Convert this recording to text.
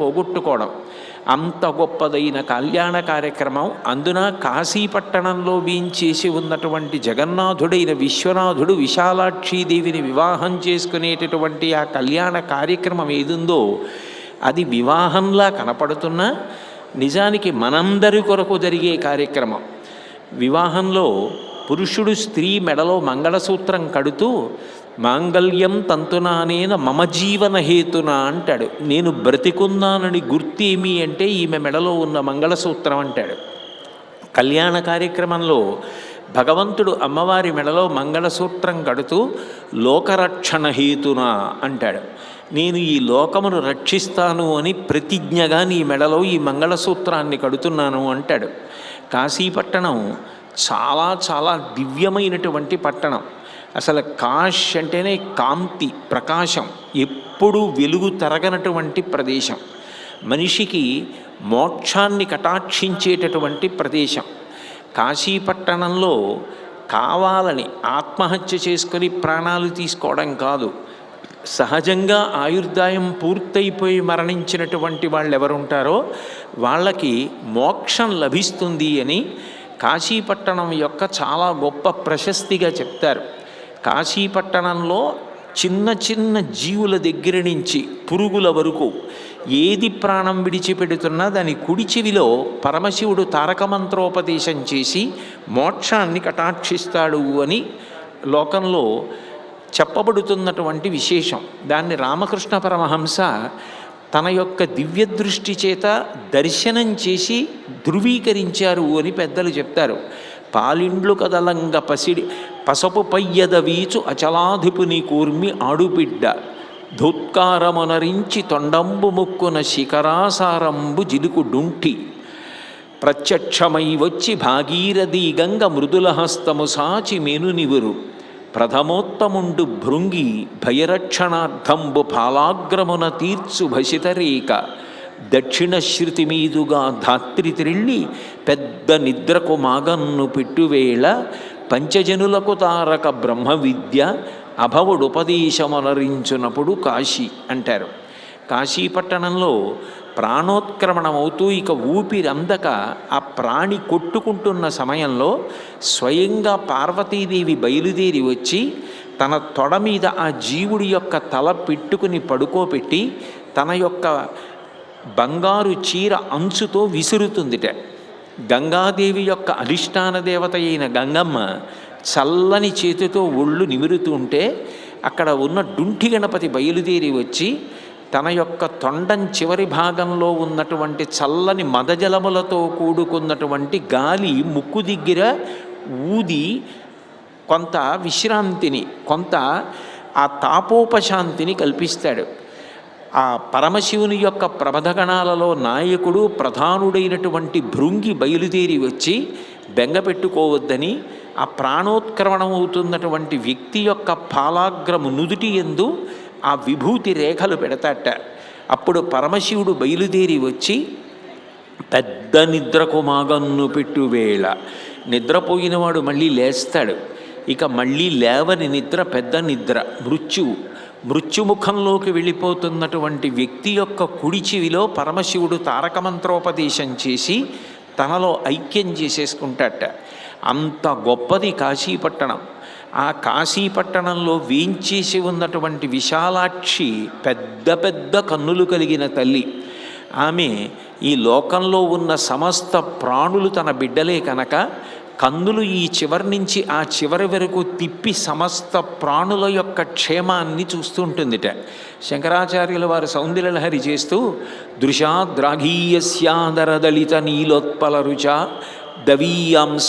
పోగొట్టుకోవడం. అంత గొప్పదైన కళ్యాణ కార్యక్రమం అందున కాశీపట్టణంలో వీంచేసి ఉన్నటువంటి జగన్నాథుడైన విశ్వనాథుడు విశాలాక్షీదేవిని వివాహం చేసుకునేటటువంటి ఆ కళ్యాణ కార్యక్రమం ఏదుందో అది వివాహంలా కనపడుతున్నా నిజానికి మనందరి కొరకు జరిగే కార్యక్రమం. వివాహంలో పురుషుడు స్త్రీ మెడలో మంగళసూత్రం కడుతూ మాంగళ్యం తంతునానేన మమ జీవన హేతున అంటాడు. నేను బ్రతికున్నానని గుర్తేమి అంటే ఈమె మెడలో ఉన్న మంగళసూత్రం అంటాడు. కళ్యాణ కార్యక్రమంలో భగవంతుడు అమ్మవారి మెడలో మంగళసూత్రం కడుతూ లోకరక్షణ హేతున అంటాడు. నేను ఈ లోకమును రక్షిస్తాను అని ప్రతిజ్ఞగా నీ మెడలో ఈ మంగళసూత్రాన్ని కడుతున్నాను అంటాడు. కాశీపట్టణం చాలా చాలా దివ్యమైనటువంటి పట్టణం. అసలు కాష్ అంటేనే కాంతి ప్రకాశం. ఎప్పుడూ వెలుగు తరగనటువంటి ప్రదేశం. మనిషికి మోక్షాన్ని కటాక్షించేటటువంటి ప్రదేశం. కాశీపట్టణంలో కావాలని ఆత్మహత్య చేసుకొని ప్రాణాలు తీసుకోవడం కాదు. సహజంగా ఆయుర్దాయం పూర్తయిపోయి మరణించినటువంటి వాళ్ళు ఎవరుంటారో వాళ్ళకి మోక్షం లభిస్తుంది అని కాశీపట్టణం యొక్క చాలా గొప్ప ప్రశస్తిగా చెప్తారు. కాశీపట్టణంలో చిన్న చిన్న జీవుల దగ్గర నుంచి పురుగుల వరకు ఏది ప్రాణం విడిచిపెడుతున్నా దాని కుడి చెవిలో పరమశివుడు తారకమంత్రోపదేశం చేసి మోక్షాన్ని కటాక్షిస్తాడు అని లోకంలో చెప్పబడుతున్నటువంటి విశేషం. దాన్ని రామకృష్ణ పరమహంస తన యొక్క దివ్య దృష్టి చేత దర్శనం చేసి ధృవీకరించారు అని పెద్దలు చెప్తారు. పాలిండ్లు కదలంగ పసిడి పసపు పయ్యద వీచు అచలాధిపుని కూర్మి ఆడుబిడ్డ. ధూత్కారమునరించి తొండంబు ముక్కున శిఖరాసారంబు జిలుకు డుంటి. ప్రత్యక్షమై వచ్చి భాగీరథీ గంగ మృదుల హస్తము సాచి మేనునివురు ప్రథమోత్తముండు భృంగి భయరక్షణార్థంబు ఫాలాగ్రమున తీర్చు భసితరేక. దక్షిణ శృతి మీదుగా ధాత్రి త్రిళ్ళి పెద్ద నిద్రకు మాగన్ను పెట్టువేళ పంచజనులకు తారక బ్రహ్మ విద్య అభవుడుపదేశమనరించునప్పుడు కాశీ అంటారు. కాశీ పట్టణంలో ప్రాణోత్క్రమణమవుతూ ఇక ఊపిరి అందక ఆ ప్రాణి కొట్టుకుంటున్న సమయంలో స్వయంగా పార్వతీదేవి బయలుదేరి వచ్చి తన తొడ మీద ఆ జీవుడి యొక్క తల పెట్టుకుని పడుకోబెట్టి తన యొక్క బంగారు చీర అంచుతో విసురుతుందిట. గంగాదేవి యొక్క అధిష్టాన దేవత అయిన గంగమ్మ చల్లని చేతితో ఒళ్ళు నిమురుతుంటే అక్కడ ఉన్న డుంఠి గణపతి బయలుదేరి వచ్చి తన యొక్క తొండం చివరి భాగంలో ఉన్నటువంటి చల్లని మదజలములతో కూడుకున్నటువంటి గాలి ముక్కు దగ్గర ఊది కొంత విశ్రాంతిని కొంత ఆ తాపోపశాంతిని కల్పిస్తాడు. ఆ పరమశివుని యొక్క ప్రబధగణాలలో నాయకుడు ప్రధానుడైనటువంటి భృంగి బయలుదేరి వచ్చి బెంగ పెట్టుకోవద్దని ఆ ప్రాణోత్క్రమణం అవుతున్నటువంటి వ్యక్తి యొక్క పాలాగ్రము నుదుటి ఎందు ఆ విభూతి రేఖలు పెడతాట. అప్పుడు పరమశివుడు బయలుదేరి వచ్చి పెద్ద నిద్రకు మాగన్ను పెట్టువేళ నిద్రపోయినవాడు మళ్ళీ లేస్తాడు. ఇక మళ్ళీ లేవని నిద్ర పెద్ద నిద్ర మృత్యువు. మృత్యుముఖంలోకి వెళ్ళిపోతున్నటువంటి వ్యక్తి యొక్క కుడి చెవిలో పరమశివుడు తారకమంత్రోపదేశం చేసి తనలో ఐక్యం చేసేసుకుంటాట అంత గొప్పది కాశీపట్టణం. ఆ కాశీపట్టణంలో వేయించేసి ఉన్నటువంటి విశాలాక్షి పెద్ద పెద్ద కన్నులు కలిగిన తల్లి. ఆమె ఈ లోకంలో ఉన్న సమస్త ప్రాణులు తన బిడ్డలే కనుక కందులు ఈ చివరి నుంచి ఆ చివరి వరకు తిప్పి సమస్త ప్రాణుల యొక్క క్షేమాన్ని చూస్తుంటుందిట శంకరాచార్యుల వారు సౌందర్యలహరి చేస్తూ దృశాద్రాఘీయస్యాదరదళిత నీలోత్పల రుచ దవీయాంస